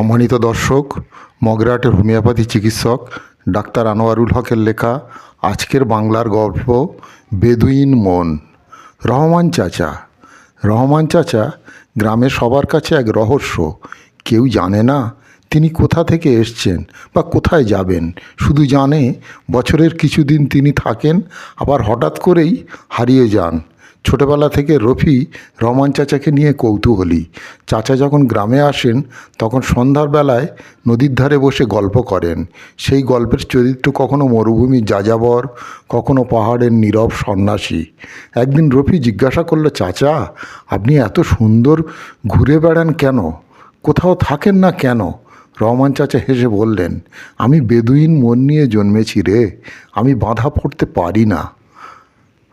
সম্মানিত দর্শক, মগরাটের হোমিওপ্যাথি চিকিৎসক ডাক্তার আনোয়ারুল হকের লেখা আজকের বাংলার গল্প, বেদুইন মন। রহমান চাচা রহমান চাচা গ্রামের সবার কাছে এক রহস্য। কেউ জানে না তিনি কোথা থেকে এসছেন বা কোথায় যাবেন। শুধু জানে বছরের কিছুদিন তিনি থাকেন, আবার হঠাৎ করেই হারিয়ে যান। ছোটবেলা থেকে রফি রহমান চাচাকে নিয়ে কৌতূহলী। চাচা যখন গ্রামে আসেন, তখন সন্ধ্যার বেলায় নদীর ধারে বসে গল্প করেন। সেই গল্পের চরিত্র কখনো মরুভূমির যাযাবর, কখনো পাহাড়ের নীরব সন্ন্যাসী। একদিন রফি জিজ্ঞাসা করল, চাচা, আপনি এত সুন্দর ঘুরে বেড়ান কেন? কোথাও থাকেন না কেন? রহমান চাচা হেসে বললেন, আমি বেদুইন মন নিয়ে জন্মেছি রে, আমি বাধা পড়তে পারি না।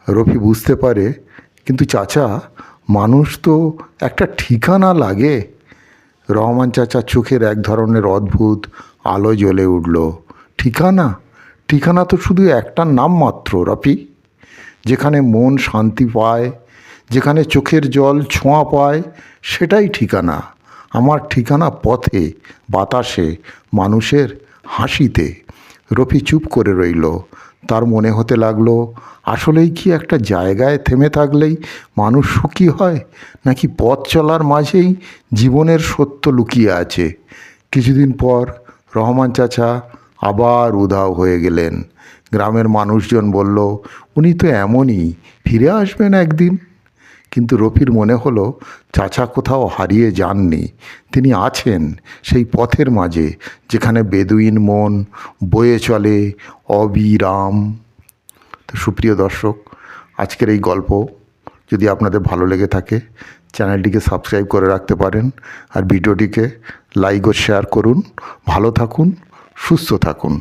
রফি বুঝতে পারে কিন্তু চাচা, মানুষ তো একটা ঠিকানা লাগে। রহমান চাচা চোখের এক ধরনের অদ্ভুত আলো জ্বলে উঠল। ঠিকানা? ঠিকানা তো শুধু একটা নাম মাত্র, রফি। যেখানে মন শান্তি পায়, যেখানে চোখের জল ছোঁয়া পায়, সেটাই ঠিকানা। আমার ঠিকানা পথে, বাতাসে, মানুষের হাসিতে। রফি চুপ করে রইল। তার মনে হতে লাগল, আসলেই কি একটা জায়গায় থেমে থাকলেই মানুষ সুখী হয়? নাকি পথ চলার মাঝেই জীবনের সত্য লুকিয়ে আছে? কিছুদিন পর রহমান চাচা আবার উধাও হয়ে গেলেন। গ্রামের মানুষজন বলল, উনি তো এমনই, ফিরে আসবেন একদিন। কিন্তু রফির মনে হলো, চাচা কোথাও হারিয়ে যাননি। তিনি আছেন সেই পথের মাঝে, যেখানে বেদুইন মন, বয়ে চলে অবিরাম। তো সুপ্রিয় দর্শক, আজকের এই গল্প যদি আপনাদের ভালো লেগে থাকে, চ্যানেলটিকে সাবস্ক্রাইব করে রাখতে পারেন আর ভিডিওটিকে লাইক ও শেয়ার করুন। ভালো থাকুন, সুস্থ থাকুন।